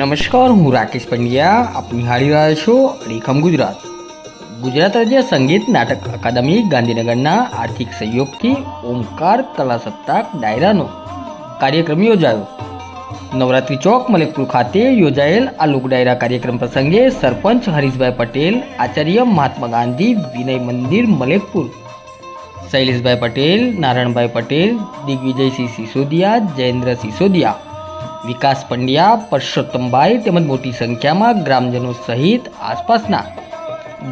નમસ્કાર, હું રાકેશ પંડ્યા. આપ નિહાળી રહ્યા છો અડીખમ ગુજરાત. ગુજરાત રાજ્ય સંગીત નાટક અકાદમી ગાંધીનગરના આર્થિક સહયોગથી ઓમકાર કલા સપ્તાહ ડાયરાનો કાર્યક્રમ યોજાયો. નવરાત્રિ ચોક મલેકપુર ખાતે યોજાયેલ આ લોક કાર્યક્રમ પ્રસંગે સરપંચ હરીશભાઈ પટેલ, આચાર્ય મહાત્મા ગાંધી, વિનય મંદિર મલેકપુર, શૈલેષભાઈ પટેલ, નારાયણભાઈ પટેલ દિગ્વિજયસિંહ સિસોદિયા, જયેન્દ્ર સિસોદિયા વિકાસ પંડ્યા પરસોત્તમભાઈ તેમજ મોટી સંખ્યામાં ગ્રામજનો સહિત આસપાસના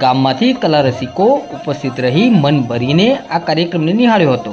ગામમાંથી કલા રસિકો ઉપસ્થિત રહી મન ભરીને આ કાર્યક્રમને નિહાળ્યો હતો.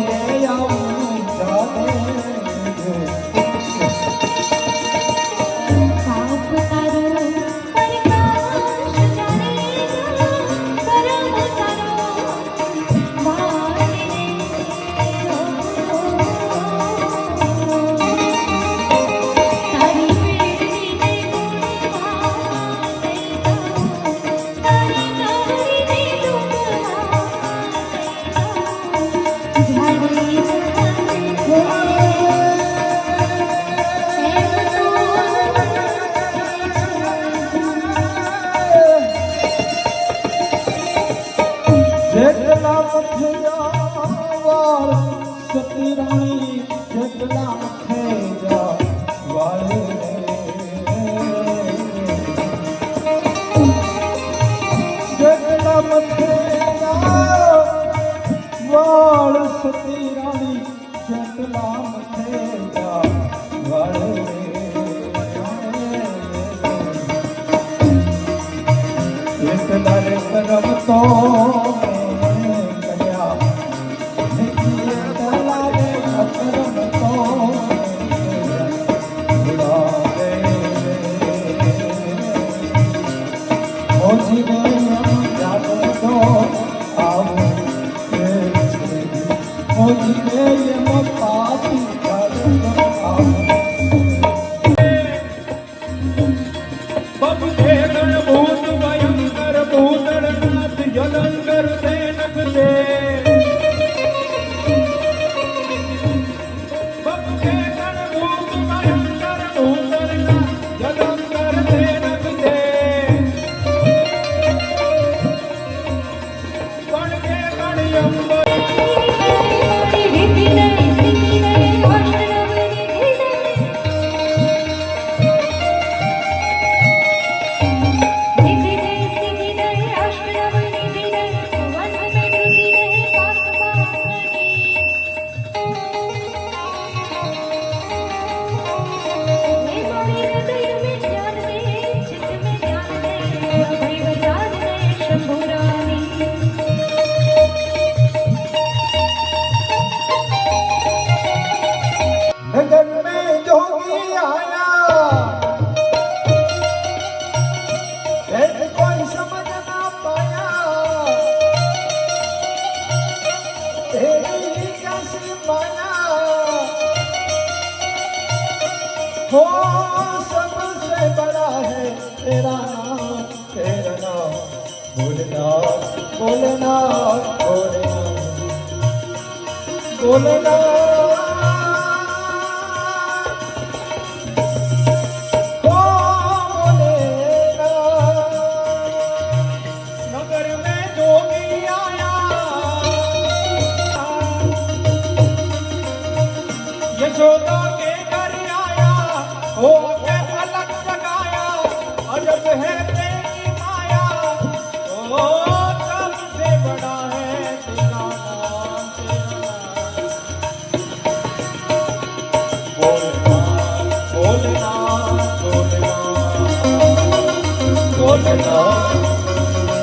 झड़ी જેટલા Let's. ભોલનાથ ભોલનાથ ભોલનાથ. ભોલનાથ.